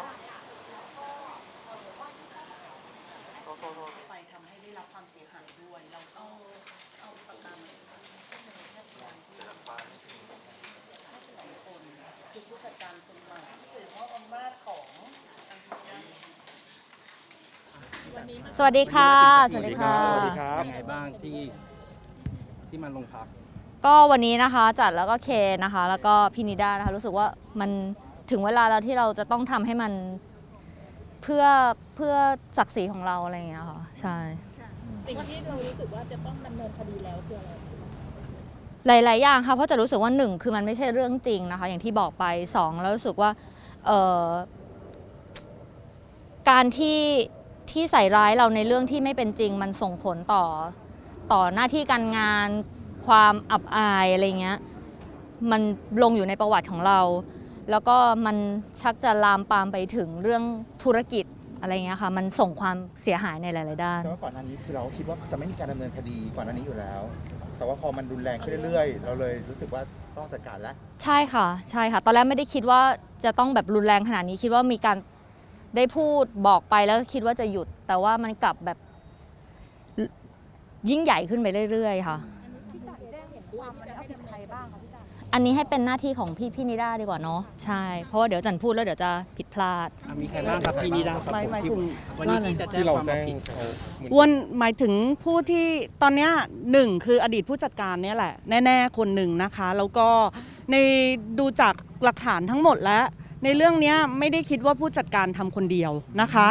ปะโทษโทษโทษไปทำให้ได้รับความเสียหายด้วยเราก็เอาประกันสองคนคือผู้จัดการคนใหม่ถือว่าอำนาจของทางสำนักงานสวัสดีค่ะ สวัสดีค่ะสวัสดีครับเป็นไงบ้างที่ที่มันลงพัก ก็วันนี้นะคะจัดแล้วก็เคนนะคะ แล้วก็พินิดานะคะรู้สึกว่ามัน ถึงเวลาแล้วที่เราจะต้องทำให้มันเพื่อเพื่อศักดิ์ศรีของเราอะไรอย่างเงี้ยค่ะใช่ สิ่งที่เรารู้สึกว่าจะต้องดำเนินคดีแล้วคืออะไร หลาย ๆ อย่างค่ะ เพราะจะรู้สึกว่าหนึ่งคือมันไม่ใช่เรื่องจริงนะคะ อย่างที่บอกไปสองแล้วรู้สึกว่าเอ่อการที่ที่ใส่ร้ายเราในเรื่องที่ไม่เป็นจริง มันส่งผลต่อต่อหน้าที่การงานความอับอายอะไรเงี้ย มันลงอยู่ในประวัติของเรา แล้วก็มันชักจะลามปามไปถึงเรื่องธุรกิจอะไรเงี้ยค่ะ มันส่งความเสียหายในหลาย ๆ ด้าน แต่ว่าก่อนหน้านี้คือเราคิดว่าจะไม่มีการดำเนินคดีก่อนหน้านี้อยู่แล้ว แต่ว่าพอมันรุนแรงขึ้นเรื่อยๆ เราเลยรู้สึกว่าต้องจัดการแล้ว ใช่ค่ะ ใช่ค่ะ ตอนแรกไม่ได้คิดว่าจะต้องแบบรุนแรงขนาดนี้ คิดว่ามีการได้พูดบอกไปแล้วคิดว่าจะหยุด แต่ว่ามันกลับแบบยิ่งใหญ่ขึ้นไปเรื่อย ๆ ค่ะพี่ อันนี้ให้เป็นหน้าที่ของพี่พี่นิด้าดีกว่าเนาะใช่ เพราะว่าเดี๋ยวจันพูดแล้วเดี๋ยวจะผิดพลาด อะมีใครบ้างครับพี่นิดาครับหมายหมายถึงวันนี้ที่จะแจ้งความเอาผิดวนหมายถึงผู้ที่ตอนเนี้ยหนึ่งคืออดีตผู้จัดการเนี่ยแหละ แน่ ๆ คนหนึ่งนะคะ แล้วก็ในดูจากหลักฐานทั้งหมดแล้ว ในเรื่องเนี้ยไม่ได้คิดว่าผู้จัดการทำคนเดียวนะคะ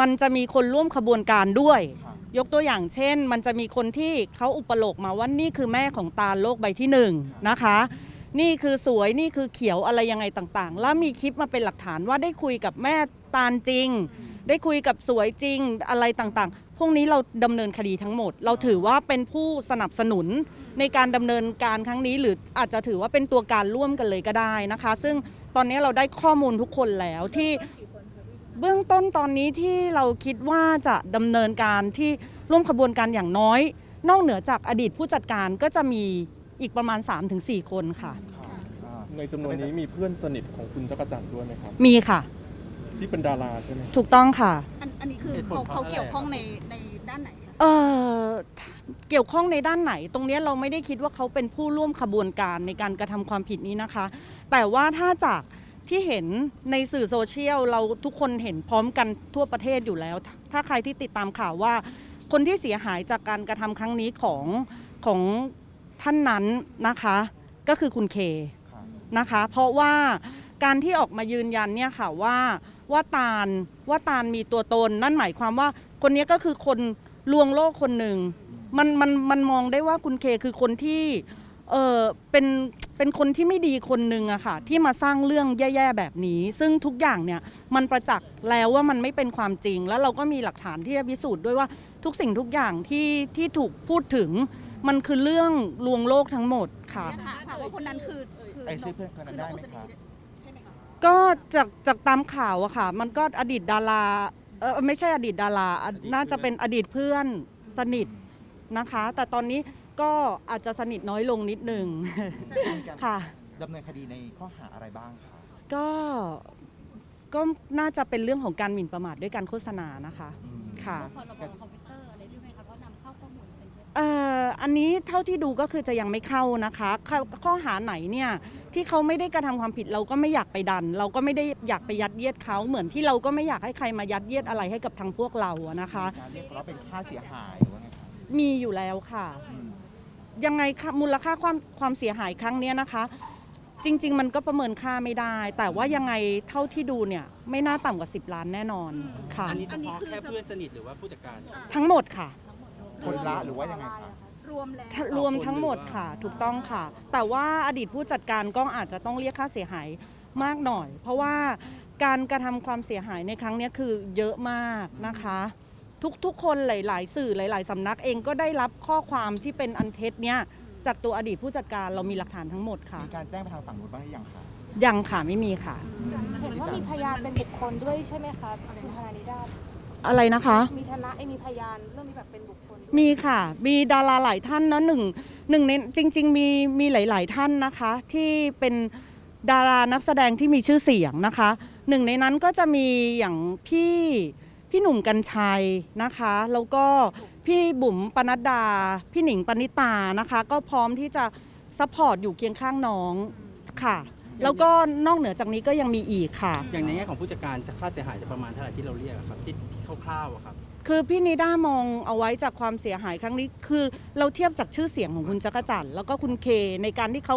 มันจะมีคนร่วมขบวนการด้วยครับ ยกตัวอย่างเช่น มันจะมีคนที่เขาอุปโลกมาว่านี่คือแม่ของตาลโลกใบที่หนึ่งนะคะ นี่คือสวยนี่คือเขียวอะไรยังไงต่างๆ แล้วมีคลิปมาเป็นหลักฐานว่าได้คุยกับแม่ตาลจริง ได้คุยกับสวยจริงอะไรต่างๆ พวกนี้เราดำเนินคดีทั้งหมด เราถือว่าเป็นผู้สนับสนุนในการดำเนินการครั้งนี้ หรืออาจจะถือว่าเป็นตัวการร่วมกันเลยก็ได้นะคะ ซึ่งตอนนี้เราได้ข้อมูลทุกคนแล้วที่ เบื้องต้นตอนนี้ที่เราคิดว่าจะดำเนินการที่ร่วมขบวนการอย่างน้อย นอกเหนือจากอดีตผู้จัดการก็จะมีอีกประมาณ 3-4 คนค่ะ ในจำนวนนี้มีเพื่อนสนิทของคุณจักรจันทร์ด้วยไหมครับ มีค่ะ ที่เป็นดาราใช่ไหมถูกต้องค่ะ อันอันนี้คือเหตุผลเขาเพราะอะไรเขาเกี่ยวข้องในในด้านไหนคะเออเกี่ยวข้องในด้านไหน ตรงเนี้ยเราไม่ได้คิดว่าเขาเป็นผู้ร่วมขบวนการในการกระทำความผิดนี้นะคะ แต่ว่าถ้าจาก ที่เห็นในสื่อโซเชียลเราทุกคนเห็นพร้อมกันทั่วประเทศอยู่แล้ว ถ้าใครที่ติดตามข่าวว่า คนที่เสียหายจากการกระทำครั้งนี้ของของท่านนั้นนะคะ ก็คือคุณเคนะคะ เพราะว่าการที่ออกมายืนยันเนี่ยค่ะว่าว่าตาลว่าตาลมีตัวตน นั่นหมายความว่าคนนี้ก็คือคนลวงโลกคนหนึ่งมันมันมันมองได้ว่าคุณเคคือคนที่เออเป็น เป็นคนที่ไม่ดีคนหนึ่งอะค่ะ ที่มาสร้างเรื่องแย่ๆแบบนี้ ซึ่งทุกอย่างเนี่ยมันประจักษ์แล้วว่ามันไม่เป็นความจริง แล้วเราก็มีหลักฐานที่จะพิสูจน์ด้วยว่าทุกสิ่งทุกอย่างที่ที่ถูกพูดถึง มันคือเรื่องลวงโลกทั้งหมดค่ะ ถามว่าคนนั้นคือคือไอ้ชื่อเพื่อนคนนั้นได้ไหมครับ ใช่ไหมคะก็จากจากตามข่าวอะค่ะ มันก็อดีตดาราเออไม่ใช่อดีตดาราอะน่าจะเป็นอดีตเพื่อนสนิทนะคะ แต่ตอนนี้ ก็อาจจะสนิทน้อยลงนิดนึง ค่ะดำเนินคดีในข้อหาอะไรบ้างครับก็ก็น่าจะเป็นเรื่องของการหมิ่นประมาทด้วยการโฆษณานะคะ อืมค่ะ พรบคอมพิวเตอร์อะไรด้วยไหมคะเพราะนำเข้าข้อมูลเป็นเท็จ เอ่ออันนี้เท่าที่ดูก็คือจะยังไม่เข้านะคะข้อข้อหาไหนเนี่ยที่เขาไม่ได้กระทำความผิดเราก็ไม่อยากไปดัน เราก็ไม่ได้อยากไปยัดเยียดเขาเหมือนที่เราก็ไม่อยากให้ใครมายัดเยียดอะไรให้กับทางพวกเราอะนะคะ การเรียกร้องเป็นค่าเสียหายหรือว่าไงครับมีอยู่แล้วค่ะ อืม ยังไงคะมูลค่าความความเสียหายครั้งเนี้ยนะคะ จริง ๆ มันก็ประเมินค่าไม่ได้ แต่ว่ายังไงเท่าที่ดูเนี่ยไม่น่าต่ำกว่า 10 ล้านแน่นอนค่ะ อันนี้เฉพาะแค่เพื่อนสนิทหรือว่าผู้จัดการ ทั้งหมดค่ะ คนละหรือว่ายังไงครับรวมแล้วถ้ารวมทั้งหมดค่ะ ถูกต้องค่ะ แต่ว่าอดีตผู้จัดการก็อาจจะต้องเรียกค่าเสียหายมากหน่อย เพราะว่าการกระทำความเสียหายในครั้งเนี้ยคือเยอะมากนะคะ ทุกๆ คนหลาย ๆ สื่อหลาย ๆสำนักเองก็ได้รับข้อความที่เป็นอันเท็จเนี้ยจากตัวอดีตผู้จัดการเรามีหลักฐานทั้งหมดค่ะ มีการแจ้งไปทางฝั่งนู้นบ้างหรือยังครับยังค่ะไม่มีค่ะ เห็นว่ามีพยานเป็นบุคคลด้วยใช่ไหมคะคุณธนานิดาอะไรนะคะ มีธนะไอ้มีพยานเรื่องนี้แบบเป็นบุคคลมีค่ะ มีดาราหลายท่านนะหนึ่งหนึ่งในจริง ๆ มีมีหลาย ๆ ท่านนะคะ ที่เป็นดารานักแสดงที่มีชื่อเสียงนะคะ หนึ่งในนั้นก็จะมีอย่างพี่ พี่หนุ่มกัญชัยนะคะ แล้วก็พี่บุ๋มปนัดดา พี่หนิงปณิตานะคะ ก็พร้อมที่จะซัพพอร์ตอยู่เคียงข้างน้องค่ะ แล้วก็นอกเหนือจากนี้ก็ยังมีอีกค่ะ อย่างในแง่ของผู้จัดการจะค่าเสียหายจะประมาณเท่าไหร่ที่เราเรียกอะครับที่คร่าวๆอะครับ คือพี่นิด้ามองเอาไว้จากความเสียหายครั้งนี้ คือเราเทียบจากชื่อเสียงของคุณจักรจันทร์แล้วก็คุณเคในการที่เขา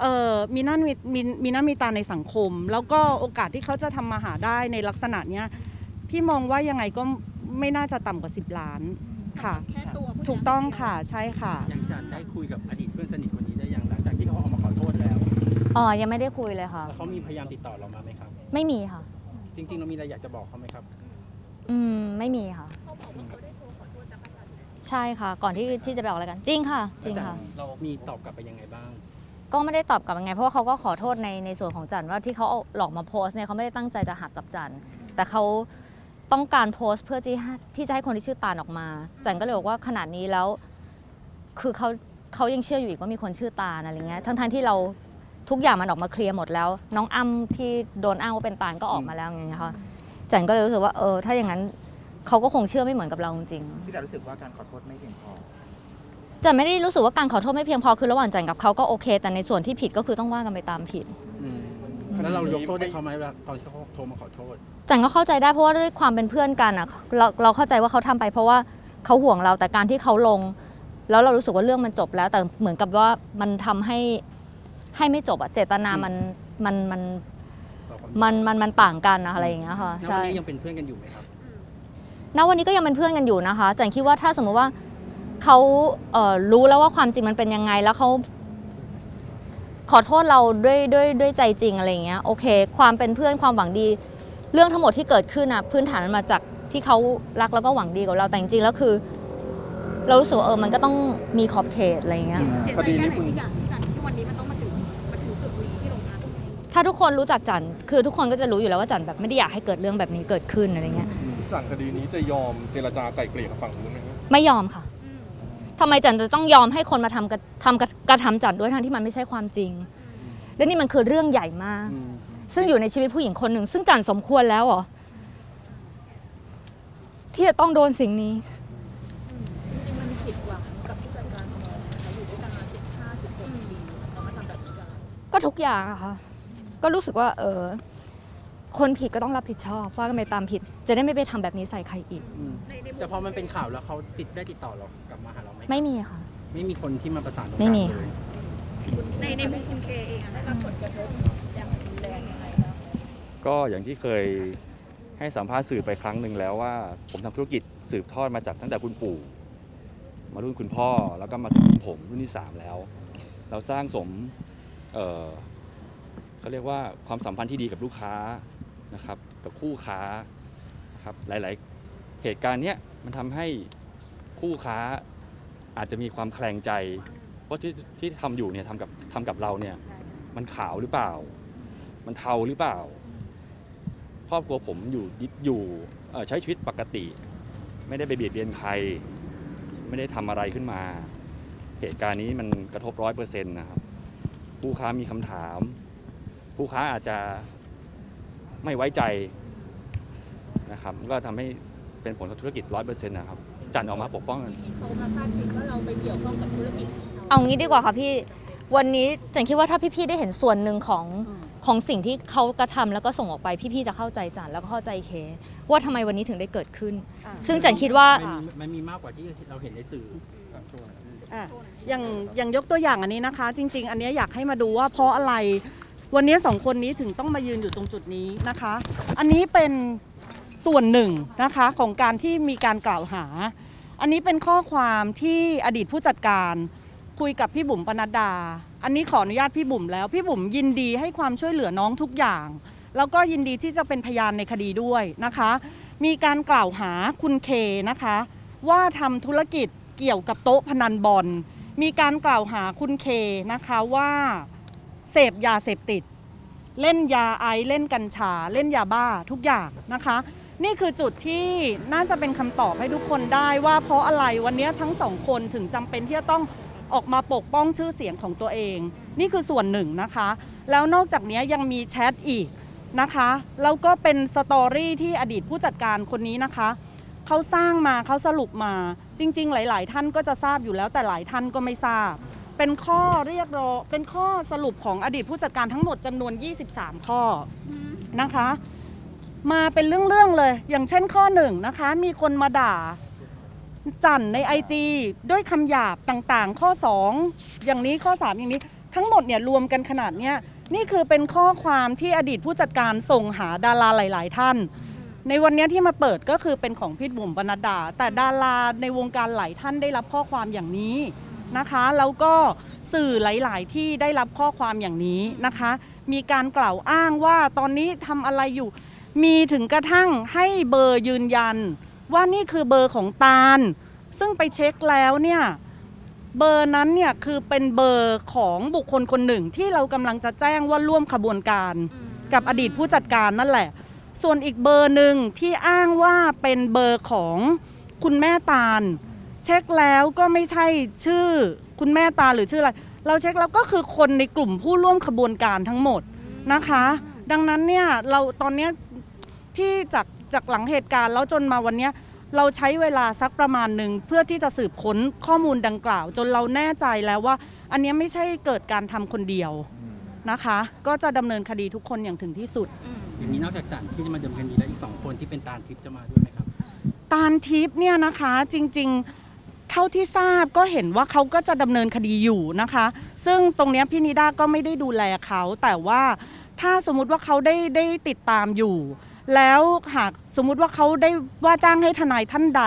เอ่อมีหน้ามีมีมีหน้ามีตาในสังคม แล้วก็โอกาสที่เขาจะทำมาหาได้ในลักษณะเนี้ย พี่มองว่ายังไงก็ไม่น่าจะต่ำกว่า 10 ล้านค่ะ แค่ตัวผู้ถูกต้องค่ะใช่ค่ะ ยังจันได้คุยกับอดีตเพื่อนสนิทคนนี้ได้ยังหลังจากที่เขาออกมาขอโทษแล้วอ๋อยังไม่ได้คุยเลยค่ะ แล้วเขามีพยายามติดต่อเรามาไหมครับ ไม่มีค่ะ จริง ๆ เรามีอะไรอยากจะบอกเขาไหมครับ อืมไม่มีค่ะใช่ค่ะ ก่อนที่ที่จะไปออกรายการจริงค่ะ จริงค่ะ เรามีตอบกลับไปยังไงบ้าง ก็ไม่ได้ตอบกลับยังไง เพราะว่าเขาก็ขอโทษในในส่วนของจันว่าที่เขาเอาหลอกมาโพสต์เนี่ยเขาไม่ได้ตั้งใจจะหักกับจันแต่เขา ต้องการโพสต์เพื่อที่ให้ที่จะให้คนที่ชื่อตาลออกมาจันก็เลยบอกว่าขนาดนี้แล้ว คือเขาเขายังเชื่ออยู่อีกว่ามีคนชื่อตาลอะไรเงี้ยทั้งทั้งๆที่เราทุกอย่างมันออกมาเคลียร์หมดแล้ว น้องอ้ำที่โดนอ้างว่าเป็นตาลก็ออกมาแล้วอย่างเงี้ยค่ะจันก็เลยรู้สึกว่าเออถ้าอย่างนั้นเขาก็คงเชื่อไม่เหมือนกับเราจริงๆพี่แต่รู้สึกว่าการขอโทษไม่เพียงพอจะไม่ได้รู้สึกว่าการขอโทษไม่เพียงพอคือระหว่างจันกับเขาก็โอเค แต่ในส่วนที่ผิดก็คือต้องว่ากันไปตามผิด แล้วเรายกโทษให้เขาไหมเวลาตอนที่เขาโทรมาขอโทษ จันก็เข้าใจได้เพราะว่าด้วยความเป็นเพื่อนกันอะเราเราเข้าใจว่าเขาทำไปเพราะว่าเขาห่วงเราแต่การที่เขาลง แล้วเรารู้สึกว่าเรื่องมันจบแล้ว แต่เหมือนกับว่ามันทำให้ให้ไม่จบอะเจตนามันมันมันมันมันมันต่างกันนะอะไรอย่างเงี้ยค่ะณใช่วันนี้ยังเป็นเพื่อนกันอยู่ไหมครับณวันนี้ก็ยังเป็นเพื่อนกันอยู่นะคะจันคิดว่าถ้าสมมุติว่าเขาเอ่อรู้แล้วว่าความจริงมันเป็นยังไงแล้วเขา ขอโทษเราด้วยด้วยด้วยใจจริงอะไรอย่างเงี้ยโอเค ความเป็นเพื่อนความหวังดี เรื่องทั้งหมดที่เกิดขึ้นอะพื้นฐานมันมาจากที่เขารักแล้วก็หวังดีกับเราแต่จริงๆแล้วคือ เรารู้สึกว่าเออมันก็ต้องมีขอบเขตอะไรอย่างเงี้ยคดีนี้คุณที่อย่างที่จันที่วันนี้มันต้องมาถึงมาถึงจุดนี้ที่โรงพักถ้าทุกคนรู้จักจันคือทุกคนก็จะรู้อยู่แล้วว่าจันแบบไม่ได้อยากให้เกิดเรื่องแบบนี้เกิดขึ้นอะไรเงี้ย จากคดีนี้จะยอมเจรจาไกล่เกลี่ยกับฝั่งนู้นไหมครับ ไม่ยอมค่ะ ทำไมจันจะต้องยอมให้คนมาทำกระทำกระกระทำจันด้วยทั้งที่มันไม่ใช่ความจริง และนี่มันคือเรื่องใหญ่มากซึ่งอยู่ในชีวิตผู้หญิงคนหนึ่ง ซึ่งจันสมควรแล้วเหรอที่จะต้องโดนสิ่งนี้ จริงๆมันผิดหวังกับผู้จัดการของเรานะคะอยู่ด้วยกันมาสิบห้าสิบหกปีเรามาทำแบบนี้กัน ก็ทุกอย่างอะค่ะ ก็รู้สึกว่า เออ คนผิดก็ต้องรับผิดชอบว่ากันไปตามผิด จะได้ไม่ไปทำแบบนี้ใส่ใครอีกแต่พอมันเป็นข่าวแล้วเขาติดได้ติดต่อเรากลับมาหาเรา ไหมไม่มีค่ะ ไม่มีคนที่มาประสานตรงกไม่ลางมีเลย ในในมุมคุณเคเองอะได้รับผลกระทบอย่างรุนแรงยังไงบ้าง ก็อย่างที่เคยให้สัมภาษณ์สื่อไปครั้งหนึ่งแล้วว่า ผมทำธุรกิจสืบทอดมาจากตั้งแต่คุณปู่ มารุ่นคุณพ่อแล้วก็มาถึงรุ่นผมรุ่นที่สามแล้ว เราสร้างสมเอ่อเขาเรียกว่าความสัมพันธ์ที่ดีกับลูกค้านะครับ กับคู่ค้านะครับหลาย ๆ เหตุการณ์เนี้ยมันทำให้คู่ค้า อาจจะมีความแคลงใจว่าที่ที่ทำอยู่เนี่ยทำกับทำกับเราเนี่ย มันขาวหรือเปล่า มันเทาหรือเปล่า ครอบครัวผมอยู่อยู่เอ่อใช้ชีวิตปกติ ไม่ได้ไปเบียดเบียนใคร ไม่ได้ทำอะไรขึ้นมา เหตุการณ์นี้มันกระทบร้อยเปอร์เซ็นต์นะครับ ผู้ค้ามีคำถาม ผู้ค้าอาจจะไม่ไว้ใจนะครับ ก็ทำให้เป็นผลกับธุรกิจร้อยเปอร์เซ็นต์นะครับ จันออกมาปกป้องเขามาคาดคิดว่าเราไปเกี่ยวข้องกับธุรกิจนี้เอางี้ดีกว่าค่ะพี่วันนี้จันคิดว่าถ้าพี่ๆได้เห็นส่วนหนึ่งของของสิ่งที่เขากระทำแล้วก็ส่งออกไปพี่ๆจะเข้าใจจันแล้วก็เข้าใจเคว่าทำไมวันนี้ถึงได้เกิดขึ้น ซึ่งจันคิดว่ามันมีมันมีมากกว่าที่เราเห็นในสื่ออะอย่างอย่างยกตัวอย่างอันนี้นะคะ จริง ๆ อันเนี้ยอยากให้มาดูว่าเพราะอะไรวันนี้สองคนนี้ถึงต้องมายืนอยู่ตรงจุดนี้นะคะ อันนี้เป็น ส่วนหนึ่งนะคะของการที่มีการกล่าวหา อันนี้เป็นข้อความที่อดีตผู้จัดการคุยกับพี่บุ๋มปนัดดา อันนี้ขออนุญาตพี่บุ๋มแล้ว พี่บุ๋มยินดีให้ความช่วยเหลือน้องทุกอย่าง แล้วก็ยินดีที่จะเป็นพยานในคดีด้วยนะคะ มีการกล่าวหาคุณเคนะคะ ว่าทำธุรกิจเกี่ยวกับโต๊ะพนันบอล มีการกล่าวหาคุณเคนะคะว่าเสพยาเสพติด เล่นยาไอซ์เล่นกัญชา เล่นยาบ้าทุกอย่างนะคะ นี่คือจุดที่น่าจะเป็นคำตอบให้ทุกคนได้ว่าเพราะอะไรวันนี้ทั้งสองคนถึงจำเป็นที่จะต้องออกมาปกป้องชื่อเสียงของตัวเอง นี่คือส่วนหนึ่งนะคะ แล้วนอกจากนี้ยังมีแชทอีกนะคะแล้วก็เป็นสตอรี่ที่อดีตผู้จัดการคนนี้นะคะเขาสร้างมาเขาสรุปมา จริง ๆ หลาย ๆ ท่านก็จะทราบอยู่แล้วแต่หลายท่านก็ไม่ทราบ เป็นข้อเรียกร้องเป็นข้อสรุปของอดีตผู้จัดการทั้งหมดจำนวน 23 ข้อนะคะ มาเป็นเรื่องๆเลย อย่างเช่นข้อหนึ่งนะคะ มีคนมาด่า จันใน IG ด้วยคำหยาบต่างๆ ข้อ 2 อย่างนี้ข้อ 3 อย่างนี้ ทั้งหมดเนี่ยรวมกันขนาดเนี้ยนี่คือเป็นข้อความที่อดีตผู้จัดการส่งหาดาราหลาย ๆ ท่าน ในวันนี้ที่มาเปิดก็คือเป็นของพี่บุ๋มปนัดดา แต่ดาราในวงการหลายท่านได้รับข้อความอย่างนี้นะคะแล้วก็สื่อหลาย ๆ ที่ได้รับข้อความอย่างนี้นะคะ มีการกล่าวอ้างว่าตอนนี้ทำอะไรอยู่ มีถึงกระทั่งให้เบอร์ยืนยัน ว่านี่คือเบอร์ของตาล ซึ่งไปเช็คแล้วเนี่ยเบอร์นั้นเนี่ยคือเป็นเบอร์ของบุคคลคนหนึ่งที่เรากำลังจะแจ้งว่าร่วมขบวนการ กับอดีตผู้จัดการนั่นแหละ ส่วนอีกเบอร์หนึ่งที่อ้างว่าเป็นเบอร์ของคุณแม่ตาล เช็คแล้วก็ไม่ใช่ชื่อคุณแม่ตาลหรือชื่ออะไร เราเช็คแล้วก็คือคนในกลุ่มผู้ร่วมขบวนการทั้งหมดนะคะ ดังนั้นเนี่ยเราตอนเนี้ย ที่จากจากหลังเหตุการณ์แล้วจนมาวันเนี้ยเราใช้เวลาสักประมาณหนึ่งเพื่อที่จะสืบค้นข้อมูลดังกล่าว จนเราแน่ใจแล้วว่า อันเนี้ยไม่ใช่เกิดการทำคนเดียวนะคะ ก็จะดำเนินคดีทุกคนอย่างถึงที่สุด อย่างนี้นอกจากจันที่จะมาดำเนินคดีแล้วอีกสองคนที่เป็นตาลทิพย์จะมาด้วยไหมครับ ตาลทิพย์เนี่ยนะคะจริงๆเท่าที่ทราบก็เห็นว่าเขาก็จะดำเนินคดีอยู่นะคะ ซึ่งตรงเนี้ยพี่นิด้าก็ไม่ได้ดูแลเขา แต่ว่าถ้าสมมุติว่าเขาได้ได้ติดตามอยู่ แล้วหากสมมุติว่าเขาได้ว่าจ้างให้ทนายท่านใด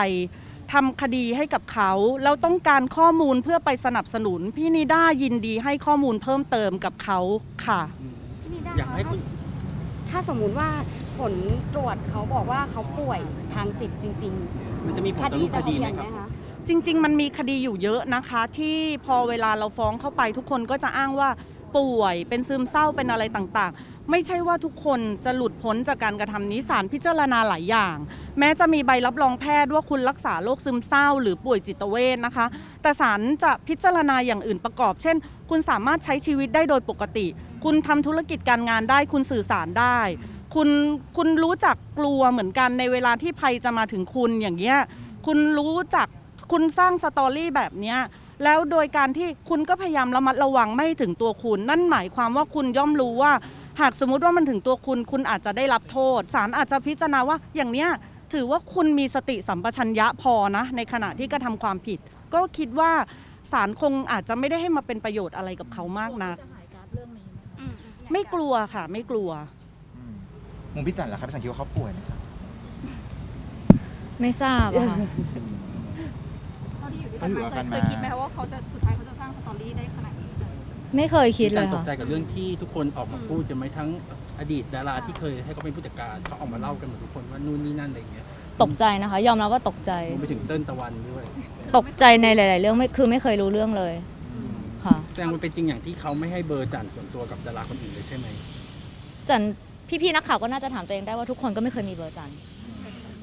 ทำคดีให้กับเขาแล้วต้องการข้อมูลเพื่อไปสนับสนุน พี่นิด้ายินดีให้ข้อมูลเพิ่มเติมกับเขาค่ะ อยากให้คุณถ้าสมมุติว่าผลตรวจเขาบอกว่าเขาป่วยทางจิตจริงมันจะมีผๆลคต่อดีรูปจะคดีเปไหลี่มยนคไหมรับคะจริง ๆ มันมีคดีอยู่เยอะนะคะ ที่พอเวลาเราฟ้องเข้าไปทุกคนก็จะอ้างว่าป่วยเป็นซึมเศร้าเป็นอะไรต่างๆ ไม่ใช่ว่าทุกคนจะหลุดพ้นจากการกระทำนี้ศาลพิจารณาหลายอย่าง แม้จะมีใบรับรองแพทย์ว่าคุณรักษาโรคซึมเศร้า หรือป่วยจิตเวชนะคะ แต่ศาลจะพิจารณาอย่างอื่นประกอบ เช่น คุณสามารถใช้ชีวิตได้โดยปกติ คุณทำธุรกิจการงานได้ คุณสื่อสารได้ คุณคุณรู้จักกลัวเหมือนกันในเวลาที่ภัยจะมาถึงคุณอย่างเงี้ยคุณรู้จักคุณสร้างสตอรี่แบบเนี้ยแล้วโดยการที่คุณก็พยายามระมัดระวังไม่ให้ถึงตัวคุณ นั่นหมายความว่าคุณย่อมรู้ว่า หากสมมุติว่ามันถึงตัวคุณคุณอาจจะได้รับโทษศาลอาจจะพิจารณาว่าอย่างเนี้ยถือว่าคุณมีสติสัมปชัญญะพอนะ ในขณะที่กระทำความผิด ก็คิดว่าศาลคงอาจจะไม่ได้ให้มาเป็นประโยชน์อะไรกับเขามากนัก จะหายการดเรื่องนี้ไหมคะไม่กลัวค่ะ ไม่กลัว อืมมุมพี่จันล่ะครับพี่จันคิดว่าเขาป่วยไหมครับไม่ทราบอะค่ะ เท่าที่อยู่ด้วยกันมาเคยเคยคิดไหมคะว่าเขาจะสุดท้ายเขาจะสร้างสตอรี่ได้ขนาดนี้จะ ไม่เคยคิดพี่เลจันยตกค่ะ ใจกับเรื่องที่ทุกคนออกมาพูดกันไหมทั้งอดีตดาราที่เคยให้เขาเป็นผู้จัดการเขาออกมาเล่ากันหมดทุกคนว่านู่นนี่นั่นอะไรอย่างเงี้ยตกใจนะคะ ยอมรับว่าตกใจ รวมไปถึงเติ้ลตะวันด้วยตกใจในหลาย ๆ เรื่องไม่คือไม่เคยรู้เรื่องเลยค่ะ แสดงมันเป็นจริงอย่างที่เขาไม่ให้เบอร์จันส่วนตัวกับดาราคนอื่นเลยใช่ไหมจันพี่ ๆ นักข่าวก็น่าจะถามตัวเองได้ว่าทุกคนก็ไม่เคยมีเบอร์จัน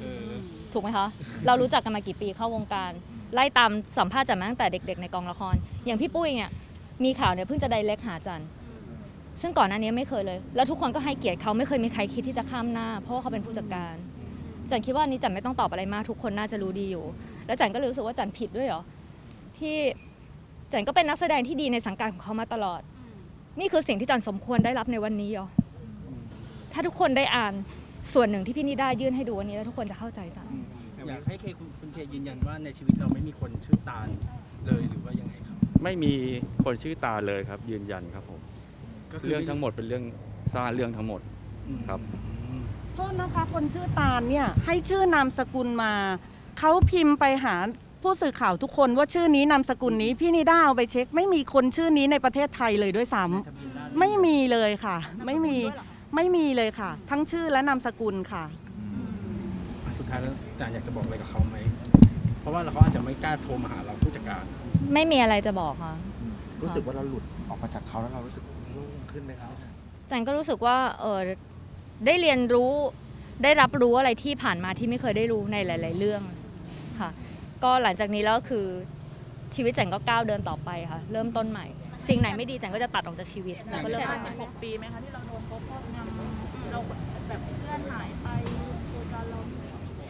เออถูกไหมคะ เรารู้จักกันมากี่ปีเข้าวงการ ไล่ตามสัมภาษณ์จันมาตั้งแต่เด็ก ๆ ในกองละคร อย่างพี่ปุ้ยเนี่ย มีข่าวเนี่ยเพิ่งจะไดเล็กหาจันซึ่งก่อนหน้านี้ไม่เคยเลย แล้วทุกคนก็ให้เกียรติเขาไม่เคยมีใครคิดที่จะข้ามหน้า เพราะว่าเขาเป็นผู้จัดการจันคิดว่าอันนี้จันไม่ต้องตอบอะไรมากทุกคนน่าจะรู้ดีอยู่ แล้วจันก็เลยรู้สึกว่าจันผิดด้วยเหรอที่จันก็เป็นนักแสดงที่ดีในสังกัดของเขามาตลอด นี่คือสิ่งที่จันสมควรได้รับในวันนี้เหรอถ้าทุกคนได้อ่านส่วนหนึ่งที่พี่นิด้ายื่นให้ดูวันนี้แล้วทุกคนจะเข้าใจจันอยากให้เคคุณคุณเคยืนยันว่าในชีวิตเราไม่มีคนชื่อตาลเลยหรือว่ายัง ไงครับไม่มีคนชื่อตาเลยครับ ยืนยันครับผมก็คือเรื่องทั้งหมดเป็นเรื่องสร้างเรื่องทั้งหมดอืมครับอืมโทษนะคะคนชื่อตาลเนี่ยให้ชื่อนามสกุลมาเขาพิมพ์ไปหาผู้สื่อข่าวทุกคนว่าชื่อนี้นามสกุลนี้พี่นิด้าเอาไปเช็ค ไม่มีคนชื่อนี้ในประเทศไทยเลยด้วยซ้ำในทะเบียนราษฎร์ไม่มีเลยค่ะ ไม่มีด้วยเหรอคะไม่มีเลยค่ะ ทั้งชื่อและนามสกุลค่ะ สุดท้ายแล้วจานอยากจะบอกอะไรกับเขาไหม เพราะว่าเขาอาจจะไม่กล้าโทรมาหาเราผู้จัดการ ไม่มีอะไรจะบอกค่ะ รู้สึกว่าเราหลุดออกมาจากเขาแล้วเรารู้สึกโล่งขึ้นไหมครับจันก็รู้สึกว่าเออได้เรียนรู้ได้รับรู้อะไรที่ผ่านมาที่ไม่เคยได้รู้ในหลาย ๆ เรื่องค่ะ ก็หลังจากนี้แล้วคือชีวิตจันก็ก้าวเดินต่อไปค่ะ เริ่มต้นใหม่ สิ่งไหนไม่ดีจันก็จะตัดออกจากชีวิตแล้วก็เริ่มแค่ต้นใหม่สิบหกปีไหมคะที่เราโดนเขาครอบงำเรา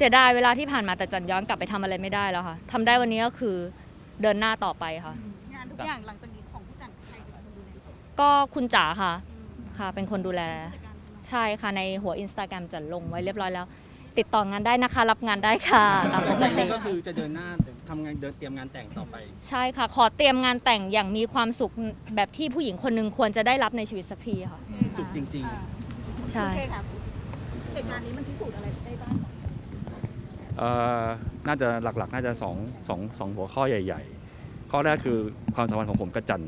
เสียดายเวลาที่ผ่านมาแต่จันย้อนกลับไปทำอะไรไม่ได้แล้วค่ะทำได้วันนี้ก็คือเดินหน้าต่อไปค่ะ งานทุกอย่างหลังจากนี้ของผู้จัดใครจะเป็นคนดูแลก็คุณจ๋าค่ะค่ะ เป็นคนดูแลใช่ค่ะ ในหัวอินสตาแกรมจันลงไว้เรียบร้อยแล้ว ติดต่องานได้นะคะ รับงานได้ค่ะตามปกติก็คือจะเดินหน้าทำงานเดินเตรียมงานแต่งต่อไป ใช่ค่ะ ขอเตรียมงานแต่งอย่างมีความสุขแบบที่ผู้หญิงคนหนึ่งควรจะได้รับในชีวิตสักทีค่ะ สุขจริงใช่ โอเคค่ะเหตุการณ์นี้มันพิสูจน์อะไรได้บ้างเอ่อ น่าจะหลักๆ น่าจะสองสองสองหัวข้อใหญ่ ๆ ข้อแรกคือความสัมพันธ์ของผมกับจัน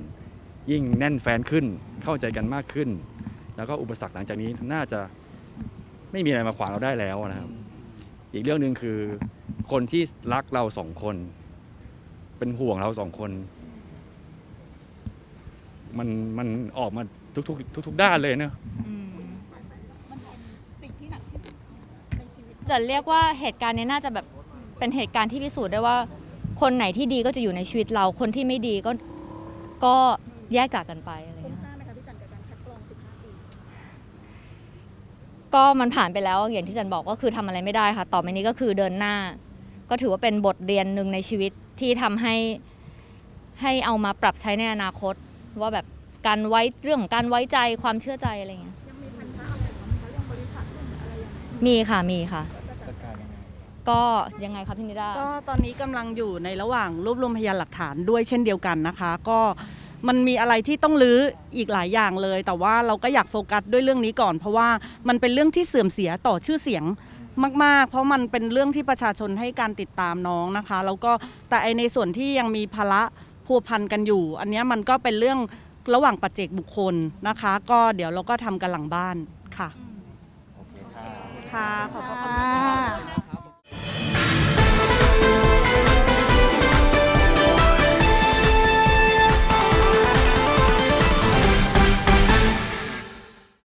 ยิ่งแน่นแฟนขึ้นเข้าใจกันมากขึ้น แล้วก็อุปสรรคหลังจากนี้น่าจะไม่มีอะไรมาขวางเราได้แล้วนะครับ อีกเรื่องหนึ่งคือคนที่รักเราสองคน เป็นห่วงเราสองคน มันมันออกมาทุกๆทุกๆด้านเลยเนอะมันเป็นสิ่งที่หนักที่สุดในชีวิต จะเรียกว่าเหตุการณ์นี้น่าจะแบบเป็นเหตุการณ์ที่พิสูจน์ได้ว่า คนไหนที่ดีก็จะอยู่ในชีวิตเรา คนที่ไม่ดีก็ก็แยกจากกันไปอะไรคุ้มเงี้ย ค่าไหมคะพี่จันกับการคัดกรอง 15 ปี ก็มันผ่านไปแล้วอย่างที่จันบอกก็คือทำอะไรไม่ได้ค่ะ ต่อไปนี้ก็คือเดินหน้า ก็ถือว่าเป็นบทเรียนหนึ่งในชีวิตที่ทำให้ให้เอามาปรับใช้ในอนาคต ว่าแบบการไว้เรื่องของการไว้ใจความเชื่อใจอะไรเงี้ยยังมีพันธะอะไรของมันคะเรื่องบริษัทเรื่องอะไรยังไงมีค่ะมีค่ะ ก็ยังไงครับพี่นิด้า ก็ตอนนี้กำลังอยู่ในระหว่างรวบรวมพยานหลักฐานด้วยเช่นเดียวกันนะคะ ก็มันมีอะไรที่ต้องลื้ออีกหลายอย่างเลย แต่ว่าเราก็อยากโฟกัสด้วยเรื่องนี้ก่อน เพราะว่ามันเป็นเรื่องที่เสื่อมเสียต่อชื่อเสียงมาก ๆ เพราะมันเป็นเรื่องที่ประชาชนให้การติดตามน้องนะคะ แล้วก็แต่ไอในส่วนที่ยังมีภาระพัวพันกันอยู่ อันเนี้ยมันก็เป็นเรื่องระหว่างปัจเจกบุคคลนะคะ ก็เดี๋ยวเราก็ทำกันหลังบ้านค่ะ โอเคค่ะ ค่ะ ขอบพระคุณ